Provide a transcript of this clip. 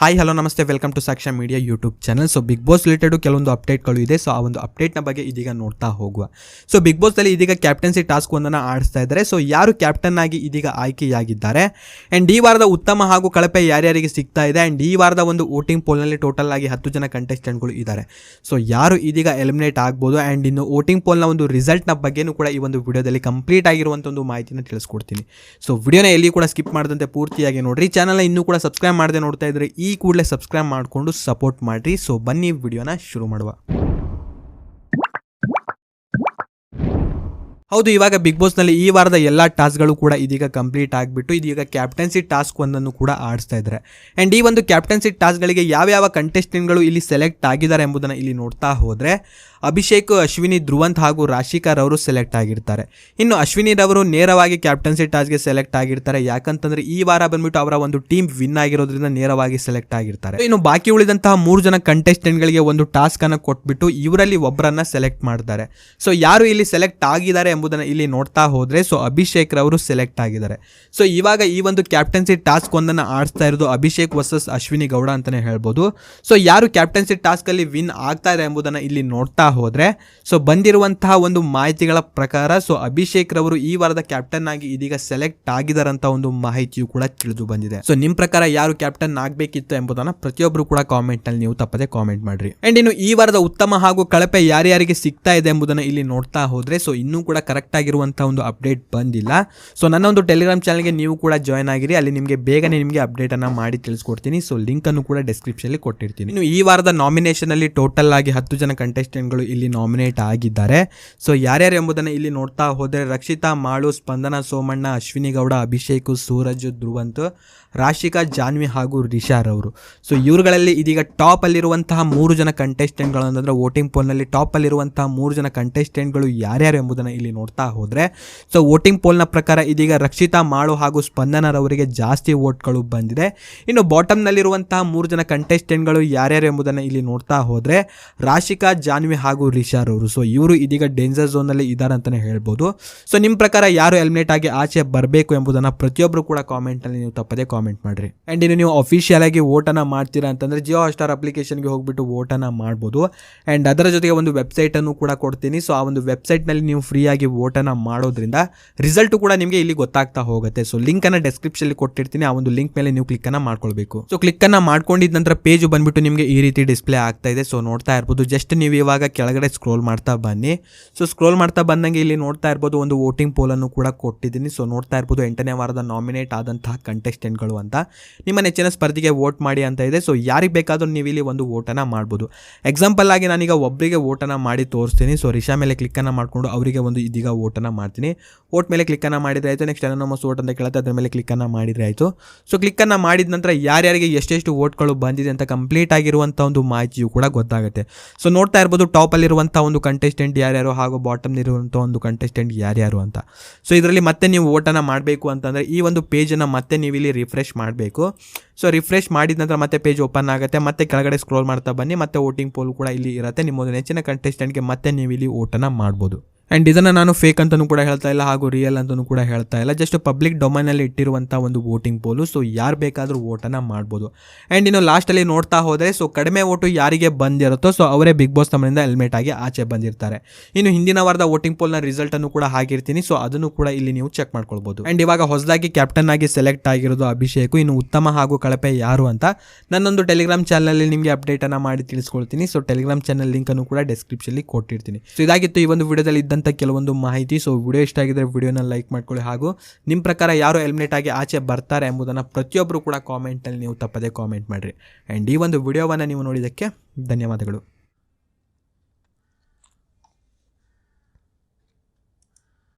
Hi hello ನಮಸ್ತೆ. Welcome to Saksha media YouTube channel so Bigg Boss related ಕೆಲವೊಂದು ಅಪ್ಡೇಟ್ಗಳು ಇದೆ. ಸೊ ಆ ಒಂದು ಅಪ್ಡೇಟ್ನ ಬಗ್ಗೆ ಇದೀಗ ನೋಡ್ತಾ ಹೋಗುವ. ಸೊ ಬಿಗ್ ಬಾಸ್ದಲ್ಲಿ ಇದೀಗ ಕ್ಯಾಪ್ಟನ್ಸಿ ಟಾಸ್ಕ್ ಒಂದನ್ನು ಆಡಿಸ್ತಾ ಇದ್ದಾರೆ. ಸೊ ಯಾರು ಕ್ಯಾಪ್ಟನ್ ಆಗಿ ಇದೀಗ ಆಯ್ಕೆಯಾಗಿದ್ದಾರೆ? ಆ್ಯಂಡ್ ಈ ವಾರದ ಉತ್ತಮ ಹಾಗೂ ಕಳಪೆ ಯಾರ್ಯಾರಿಗೆ ಸಿಗ್ತಾ ಇದೆ? ಆ್ಯಂಡ್ ಈ ವಾರದ ಒಂದು ವೋಟಿಂಗ್ ಪೋಲ್ನಲ್ಲಿ ಟೋಟಲ್ ಆಗಿ ಹತ್ತು ಜನ ಕಂಟೆಸ್ಟೆಂಟ್ಗಳು ಇದ್ದಾರೆ. ಸೊ ಯಾರು ಇದೀಗ ಎಲಿಮಿನೇಟ್ ಆಗ್ಬೋದು? ಆ್ಯಂಡ್ ಇನ್ನು ವೋಟಿಂಗ್ ಪೋಲ್ನ ಒಂದು ರಿಸಲ್ಟ್ನ ಬಗ್ಗೆನೂ ಕೂಡ ಈ ಒಂದು ವಿಡಿಯೋದಲ್ಲಿ ಕಂಪ್ಲೀಟ್ ಆಗಿರುವಂಥ ಒಂದು ಮಾಹಿತಿನ ತಿಳಿಸ್ಕೊಡ್ತೀನಿ. ಸೊ ವಿಡಿಯೋನ ಎಲ್ಲಿ ಕೂಡ ಸ್ಕಿಪ್ ಮಾಡದಂತೆ ಪೂರ್ತಿಯಾಗಿ ನೋಡಿರಿ. ಚಾನಲ್ನ ಇನ್ನೂ ಕೂಡ ಸಬ್ಸ್ಕ್ರೈಬ್ ಮಾಡದೆ ನೋಡ್ತಾ ಇದ್ರೆ ಕೂಡಲೇ ಸಬ್ಸ್ಕ್ರೈಬ್ ಮಾಡಿಕೊಂಡು ಸಪೋರ್ಟ್ ಮಾಡಿರಿ. ಸೊ ಬನ್ನಿ ವಿಡಿಯೋನ ಶುರು ಮಾಡುವ. ಹೌದು, ಇವಾಗ ಬಿಗ್ ಬಾಸ್ನಲ್ಲಿ ಈ ವಾರದ ಎಲ್ಲ ಟಾಸ್ಕ್ಗಳು ಕೂಡ ಇದೀಗ ಕಂಪ್ಲೀಟ್ ಆಗಿಬಿಟ್ಟು ಇದೀಗ ಕ್ಯಾಪ್ಟನ್ಸಿ ಟಾಸ್ಕ್ ಒಂದನ್ನು ಕೂಡ ಆಡಿಸ್ತಾ ಇದ್ದಾರೆ. ಆ್ಯಂಡ್ ಈ ಒಂದು ಕ್ಯಾಪ್ಟನ್ಸಿ ಯಾವ ಕಂಟೆಸ್ಟೆಂಟ್ ಕಂಟೆಸ್ಟೆಂಟ್ಗಳು ಇಲ್ಲಿ ಸೆಲೆಕ್ಟ್ ಆಗಿದ್ದಾರೆ ಎಂಬುದನ್ನು ಇಲ್ಲಿ ನೋಡ್ತಾ ಹೋದ್ರೆ, ಅಭಿಷೇಕ್, ಅಶ್ವಿನಿ, ಧ್ರುವಂತ್ ಹಾಗೂ ರಾಶಿಕಾರ್ ಅವರು ಸೆಲೆಕ್ಟ್ ಆಗಿರ್ತಾರೆ. ಇನ್ನು ಅಶ್ವಿನಿ ರವರು ನೇರವಾಗಿ ಕ್ಯಾಪ್ಟನ್ಸಿ ಟಾಸ್ಕ್ಗೆ ಸೆಲೆಕ್ಟ್ ಆಗಿರ್ತಾರೆ. ಯಾಕಂತಂದ್ರೆ ಈ ವಾರ ಬಂದ್ಬಿಟ್ಟು ಅವರ ಒಂದು ಟೀಮ್ ವಿನ್ ಆಗಿರೋದ್ರಿಂದ ನೇರವಾಗಿ ಸೆಲೆಕ್ಟ್ ಆಗಿರ್ತಾರೆ. ಇನ್ನು ಬಾಕಿ ಉಳಿದಂತಹ ಮೂರು ಜನ ಕಂಟೆಸ್ಟೆಂಟ್ ಗಳಿಗೆ ಒಂದು ಟಾಸ್ಕ್ ಅನ್ನು ಕೊಟ್ಬಿಟ್ಟು ಇವರಲ್ಲಿ ಒಬ್ಬರನ್ನ ಸೆಲೆಕ್ಟ್ ಮಾಡ್ತಾರೆ. ಸೊ ಯಾರು ಇಲ್ಲಿ ಸೆಲೆಕ್ಟ್ ಆಗಿದ್ದಾರೆ ಎಂಬುದನ್ನು ಇಲ್ಲಿ ನೋಡ್ತಾ ಹೋದರೆ ಸೊ ಅಭಿಷೇಕ್ ರವರು ಸೆಲೆಕ್ಟ್ ಆಗಿದ್ದಾರೆ. ಸೊ ಇವಾಗ ಈ ಒಂದು ಕ್ಯಾಪ್ಟನ್ಸಿ ಟಾಸ್ಕ್ ಒಂದನ್ನು ಆಡಿಸ್ತಾ ಇರೋದು ಅಭಿಷೇಕ್ ವರ್ಸಸ್ ಅಶ್ವಿನಿ ಗೌಡ ಅಂತಾನೆ ಹೇಳ್ಬೋದು. ಸೊ ಯಾರು ಕ್ಯಾಪ್ಟನ್ಸಿ ಟಾಸ್ಕ್ ಅಲ್ಲಿ ವಿನ್ ಆಗ್ತಾ ಇದೆ ಎಂಬುದನ್ನು ಇಲ್ಲಿ ನೋಡ್ತಾ ಹೋದರೆ ಸೊ ಬಂದಿರುವಂತಹ ಒಂದು ಮಾಹಿತಿಗಳ ಪ್ರಕಾರ ಸೊ ಅಭಿಷೇಕ್ ರವರು ಈ ವಾರದ ಕ್ಯಾಪ್ಟನ್ ಆಗಿ ಇದೀಗ ಸೆಲೆಕ್ಟ್ ಆಗಿದಾರಂತ ಒಂದು ಮಾಹಿತಿಯು ಕೂಡ ತಿಳಿದು ಬಂದಿದೆ. ಸೊ ನಿಮ್ ಪ್ರಕಾರ ಯಾರು ಕ್ಯಾಪ್ಟನ್ ಆಗಬೇಕಿತ್ತು ಎಂಬುದನ್ನ ಪ್ರತಿಯೊಬ್ಬರು ಕೂಡ ಕಾಮೆಂಟ್ನಲ್ಲಿ ನೀವು ತಪ್ಪದೆ ಕಾಮೆಂಟ್ ಮಾಡ್ರಿ. ಅಂಡ್ ಇನ್ನು ಈ ವಾರದ ಉತ್ತಮ ಹಾಗೂ ಕಳಪೆ ಯಾರ್ಯಾರಿಗೆ ಸಿಗ್ತಾ ಇದೆ ಎಂಬುದನ್ನ ಇಲ್ಲಿ ನೋಡ್ತಾ ಹೋದ್ರೆ ಸೊ ಇನ್ನೂ ಕೂಡ ಕರೆಕ್ಟ್ ಆಗಿರುವಂತಹ ಒಂದು ಅಪ್ಡೇಟ್ ಬಂದಿಲ್ಲ. ಸೊ ನನ್ನ ಒಂದು ಟೆಲಿಗ್ರಾಮ್ ಚಾನಲ್ಗೆ ನೀವು ಕೂಡ ಜಾಯ್ನ್ ಆಗಿರಿ. ಅಲ್ಲಿ ನಿಮಗೆ ಬೇಗನೆ ನಿಮಗೆ ಅಪ್ಡೇಟ್ ಅನ್ನ ಮಾಡಿ ತಿಳಿಸ್ಕೊಡ್ತೀನಿ. ಸೊ ಲಿಂಕ್ ಅನ್ನು ಕೂಡ ಡಿಸ್ಕ್ರಿಪ್ಷನ್ ಅಲ್ಲಿ ಕೊಟ್ಟಿರ್ತೀನಿ. ಇನ್ನು ಈ ವಾರದ ನಾಮಿನೇಷನಲ್ಲಿ ಟೋಟಲ್ ಆಗಿ ಹತ್ತು ಜನ ಕಂಟೆಸ್ಟೆಂಟ್ಗಳು ಇಲ್ಲಿ ನಾಮಿನೇಟ್ ಆಗಿದ್ದಾರೆ. ಸೊ ಯಾರ್ಯಾರು ಎಂಬುದನ್ನು ಇಲ್ಲಿ ನೋಡ್ತಾ ಹೋದರೆ ರಕ್ಷಿತಾ, ಮಾಳು, ಸ್ಪಂದನ, ಸೋಮಣ್ಣ, ಅಶ್ವಿನಿ ಗೌಡ, ಅಭಿಷೇಕ್, ಸೂರಜ್, ಧ್ರುವಂತ್, ರಾಶಿಕಾ, ಜಾನ್ವಿ ಹಾಗೂ ರಿಷಾರ್ ಅವರು ಸೊ ಇವರುಗಳಲ್ಲಿ ಇದೀಗ ಟಾಪ್ ಅಲ್ಲಿರುವಂತಹ ಮೂರು ಜನ ಕಂಟೆಸ್ಟೆಂಟ್ಗಳು ಅಂತಂದ್ರೆ ವೋಟಿಂಗ್ ಪೋಲ್ನಲ್ಲಿ ಟಾಪ್ ಅಲ್ಲಿರುವಂತಹ ಮೂರು ಜನ ಕಂಟೆಸ್ಟೆಂಟ್ಗಳು ಯಾರ್ಯಾರು ಎಂಬುದನ್ನು ಇಲ್ಲಿ ನೋಡ್ತಾ ಹೋದರೆ ಸೊ ವೋಟಿಂಗ್ ಪೋಲ್ನ ಪ್ರಕಾರ ಇದೀಗ ರಕ್ಷಿತಾ ಮಾಳು ಹಾಗೂ ಸ್ಪಂದನರವರಿಗೆ ಜಾಸ್ತಿ ವೋಟ್ಗಳು ಬಂದಿದೆ. ಇನ್ನು ಬಾಟಮ್ನಲ್ಲಿರುವಂತಹ ಮೂರು ಜನ ಕಂಟೆಸ್ಟೆಂಟ್ಗಳು ಯಾರ್ಯಾರು ಎಂಬುದನ್ನು ಇಲ್ಲಿ ನೋಡ್ತಾ ಹೋದರೆ, ರಾಶಿಕಾ, ಜಾನ್ವಿ ಹಾಗೂ ರಿಷಾರ್ ಅವರು ಸೊ ಇವರು ಇದೀಗ ಡೇಂಜರ್ ಝೋನಲ್ಲಿ ಇದ್ದಾರೆ ಅಂತಲೇ ಹೇಳ್ಬೋದು. ಸೊ ನಿಮ್ಮ ಪ್ರಕಾರ ಯಾರು ಎಲಿಮಿನೇಟ್ ಆಗಿ ಆಚೆ ಬರಬೇಕು ಎಂಬುದನ್ನು ಪ್ರತಿಯೊಬ್ಬರು ಕೂಡ ಕಾಮೆಂಟಲ್ಲಿ ನೀವು ತಪ್ಪದೇ ಕಾಮೆಂಟ್ ಮಾಡಿರಿ. ಆ್ಯಂಡ್ ಇನ್ನು ನೀವು ಅಫಿಷಿಯಲ್ ಆಗಿ ವೋಟನ್ನು ಮಾಡ್ತೀರಾ ಅಂತಂದರೆ ಜಿಯೋ ಅಪ್ಲಿಕೇಶನ್ ಅಪ್ಲಿಕೇಶನ್ಗೆ ಹೋಗ್ಬಿಟ್ಟು ವೋಟನ್ನು ಮಾಡ್ಬೋದು. ಆ್ಯಂಡ್ ಅದರ ಜೊತೆಗೆ ಒಂದು ವೆಬ್ಸೈಟನ್ನು ಕೂಡ ಕೊಡ್ತೀನಿ. ಸೊ ಆ ಒಂದು ವೆಬ್ಸೈಟ್ನಲ್ಲಿ ನೀವು ಫ್ರೀಯಾಗಿ ವೋಟನ್ನು ಮಾಡೋದ್ರಿಂದ ರಿಸಲ್ಟು ಕೂಡ ನಿಮಗೆ ಇಲ್ಲಿ ಗೊತ್ತಾಗ್ತಾ ಹೋಗುತ್ತೆ. ಸೊ ಲಿಂಕನ್ನು ಡಿಸ್ಕ್ರಿಪ್ಷನಲ್ಲಿ ಕೊಟ್ಟಿರ್ತೀನಿ. ಆ ಒಂದು ಲಿಂಕ್ ಮೇಲೆ ನೀವು ಕ್ಲಿಕ್ಕನ್ನು ಮಾಡ್ಕೊಳ್ಬೇಕು. ಸೊ ಕ್ಲಿಕ್ಕನ್ನು ಮಾಡ್ಕೊಂಡಿದ್ದ ನಂತರ ಪೇಜ್ ಬಂದ್ಬಿಟ್ಟು ನಿಮಗೆ ಈ ರೀತಿ ಡಿಸ್ಪ್ಲೇ ಆಗ್ತಾ ಇದೆ. ಸೊ ನೋಡ್ತಾ ಇರ್ಬೋದು. ಜಸ್ಟ್ ನೀವು ಇವಾಗ ಕೆಳಗಡೆ ಸ್ಕ್ರೋಲ್ ಮಾಡ್ತಾ ಬನ್ನಿ. ಸೊ ಸ್ಕ್ರೋಲ್ ಮಾಡ್ತಾ ಬಂದಂಗೆ ಇಲ್ಲಿ ನೋಡ್ತಾ ಇರ್ಬೋದು ಒಂದು ವೋಟಿಂಗ್ ಪೋಲನ್ನು ಕೂಡ ಕೊಟ್ಟಿದ್ದೀನಿ. ಸೊ ನೋಡ್ತಾ ಇರ್ಬೋದು ಎಂಟನೇ ವಾರದ ನಾಮಿನೇಟ್ ಆದಂತಹ ಕಂಟೆಸ್ಟೆಂಟ್ಗಳು ಅಂತ. ನಿಮ್ಮ ನೆಚ್ಚಿನ ಸ್ಪರ್ಧೆಗೆ ವೋಟ್ ಮಾಡಿ ಅಂತ ಇದೆ. ಸೊ ಯಾರಿಗೆ ಬೇಕಾದರೂ ನೀವು ಇಲ್ಲಿ ಒಂದು ವೋಟನ್ನು ಮಾಡ್ಬೋದು. ಎಕ್ಸಾಂಪಲ್ ಆಗಿ ನಾನೀಗ ಒಬ್ಬರಿಗೆ ವೋಟನ್ನು ಮಾಡಿ ತೋರಿಸ್ತೀನಿ. ಸೊ ರಿಷಾ ಮೇಲೆ ಕ್ಲಿಕ್ಕನ್ನು ಮಾಡಿಕೊಂಡು ಅವರಿಗೆ ಒಂದು ಇದೀಗ ಓಟನ್ನು ಮಾಡ್ತೀನಿ. ವೋಟ್ ಮೇಲೆ ಕ್ಲಿಕ್ಕನ್ನು ಮಾಡಿದರೆ ಆಯಿತು ನೆಕ್ಸ್ಟ್ ಅನೋನಮಸ್ ಓಟ್ ಅಂತ ಕೇಳುತ್ತೆ, ಅದ್ರ ಮೇಲೆ ಕ್ಲಿಕ್ಕನ್ನು ಮಾಡಿದರೆ ಆಯಿತು. ಸೊ ಕ್ಲಿಕ್ಕನ್ನು ಮಾಡಿದ ನಂತರ ಯಾರ್ಯಾರಿಗೆ ಎಷ್ಟೆಷ್ಟು ಓಟ್ಗಳು ಬಂದಿದೆ ಅಂತ ಕಂಪ್ಲೀಟ್ ಆಗಿರುವಂಥ ಒಂದು ಮಾಹಿತಿಯು ಕೂಡ ಗೊತ್ತಾಗುತ್ತೆ. ಸೊ ನೋಡ್ತಾ ಇರ್ಬೋದು ಟಾಪಲ್ಲಿರುವಂಥ ಒಂದು ಕಂಟೆಸ್ಟೆಂಟ್ ಯಾರ್ಯಾರು ಹಾಗೂ ಬಾಟಮ್ನಿರುವಂಥ ಒಂದು ಕಂಟೆಸ್ಟೆಂಟ್ ಯಾರ್ಯಾರು ಅಂತ. ಸೊ ಇದರಲ್ಲಿ ಮತ್ತೆ ನೀವು ಓಟನ್ನು ಮಾಡಬೇಕು ಅಂತಂದರೆ ಈ ಒಂದು ಪೇಜನ್ನು ಮತ್ತೆ ನೀವು ಇಲ್ಲಿ ರಿಫ್ರೆಶ್ ಮಾಡಬೇಕು. ಸೊ ರಿಫ್ರೆಶ್ ಮಾಡಿದ ನಂತರ ಮತ್ತೆ ಪೇಜ್ ಓಪನ್ ಆಗುತ್ತೆ. ಮತ್ತೆ ಕೆಳಗಡೆ ಸ್ಕ್ರೋಲ್ ಮಾಡ್ತಾ ಬನ್ನಿ. ಮತ್ತೆ ವೋಟಿಂಗ್ ಪೋಲ್ ಕೂಡ ಇಲ್ಲಿ ಇರುತ್ತೆ. ನಿಮ್ಮೊಂದು ನೆಚ್ಚಿನ ಕಂಟೆಸ್ಟೆಂಟ್ಗೆ ಮತ್ತೆ ನೀವು ಇಲ್ಲಿ ಓಟನ್ನು ಮಾಡ್ಬೋದು. ಆ್ಯಂಡ್ ಇದನ್ನು ನಾನು ಫೇಕ್ ಅಂತಲೂ ಕೂಡ ಹೇಳ್ತಾ ಇಲ್ಲ ಹಾಗೂ ರಿಯಲ್ ಅಂತಲೂ ಕೂಡ ಹೇಳ್ತಾ ಇಲ್ಲ. ಜಸ್ಟ್ ಪಬ್ಲಿಕ್ ಡೊಮೈನಲ್ಲಿ ಇಟ್ಟಿರುವಂಥ ಒಂದು ವೋಟಿಂಗ್ ಪೋಲು ಸೊ ಯಾರು ಬೇಕಾದರೂ ವೋಟನ್ನು ಮಾಡ್ಬೋದು. ಆ್ಯಂಡ್ ಇನ್ನು ಲಾಸ್ಟಲ್ಲಿ ನೋಡ್ತಾ ಹೋದರೆ ಸೊ ಕಡಿಮೆ ಓಟು ಯಾರಿಗೆ ಬಂದಿರುತ್ತೋ ಸೊ ಅವರೇ ಬಿಗ್ ಬಾಸ್ ತಮ್ಮನಿಂದ ಹೆಲ್ಮೆಟ್ ಆಗಿ ಆಚೆ ಬಂದಿರ್ತಾರೆ. ಇನ್ನು ಹಿಂದಿನ ವಾರದ ವೋಟಿಂಗ್ ಪೋಲ್ನ ರಿಸಲ್ಟನ್ನು ಕೂಡ ಹಾಕಿರ್ತೀನಿ. ಸೊ ಅದನ್ನು ಕೂಡ ಇಲ್ಲಿ ನೀವು ಚೆಕ್ ಮಾಡ್ಕೊಳ್ಬೋದು. ಆ್ಯಂಡ್ ಇವಾಗ ಹೊಸದಾಗಿ ಕ್ಯಾಪ್ಟನ್ ಆಗಿ ಸೆಲೆಕ್ಟ್ ಆಗಿರೋದು ಅಭಿಷೇಕ್. ಇನ್ನು ಉತ್ತಮ ಹಾಗೂ ಕಳಪೆ ಯಾರು ಅಂತ ನನ್ನೊಂದು ಟೆಲಿಗ್ರಾಮ್ ಚಾನಲಲ್ಲಿ ನಿಮಗೆ ಅಪ್ಡೇಟನ್ನು ಮಾಡಿ ತಿಳಿಸ್ಕೊಳ್ತೀನಿ. ಸೊ ಟೆಲಿಗ್ರಾಮ್ ಚಾನಲ್ ಲಿಂಕನ್ನು ಕೂಡ ಡಿಸ್ಕ್ರಿಪ್ಷನ್ಲಿ ಕೊಟ್ಟಿರ್ತೀನಿ. ಸೊ ಇದಾಗಿತ್ತು ಈ ಒಂದು ವಿಡಿಯೋದಲ್ಲಿ ಇದ್ದಂಥ ಕೆಲವೊಂದು ಮಾಹಿತಿ. ಸೊ ವಿಡಿಯೋ ಇಷ್ಟ ಆಗಿದ್ರೆ ವಿಡಿಯೋನ ಲೈಕ್ ಮಾಡ್ಕೊಳ್ಳಿ. ಹಾಗೂ ನಿಮ್ಮ ಪ್ರಕಾರ ಯಾರು ಎಲಿಮಿನೇಟ್ ಆಗಿ ಆಚೆ ಬರ್ತಾರೆ ಎಂಬುದನ್ನು ಪ್ರತಿಯೊಬ್ಬರು ಕೂಡ ಕಾಮೆಂಟಲ್ಲಿ ನೀವು ತಪ್ಪದೇ ಕಾಮೆಂಟ್ ಮಾಡಿರಿ. ಆ್ಯಂಡ್ ಈ ಒಂದು ವಿಡಿಯೋವನ್ನು ನೀವು ನೋಡಿದ್ದಕ್ಕೆ ಧನ್ಯವಾದಗಳು.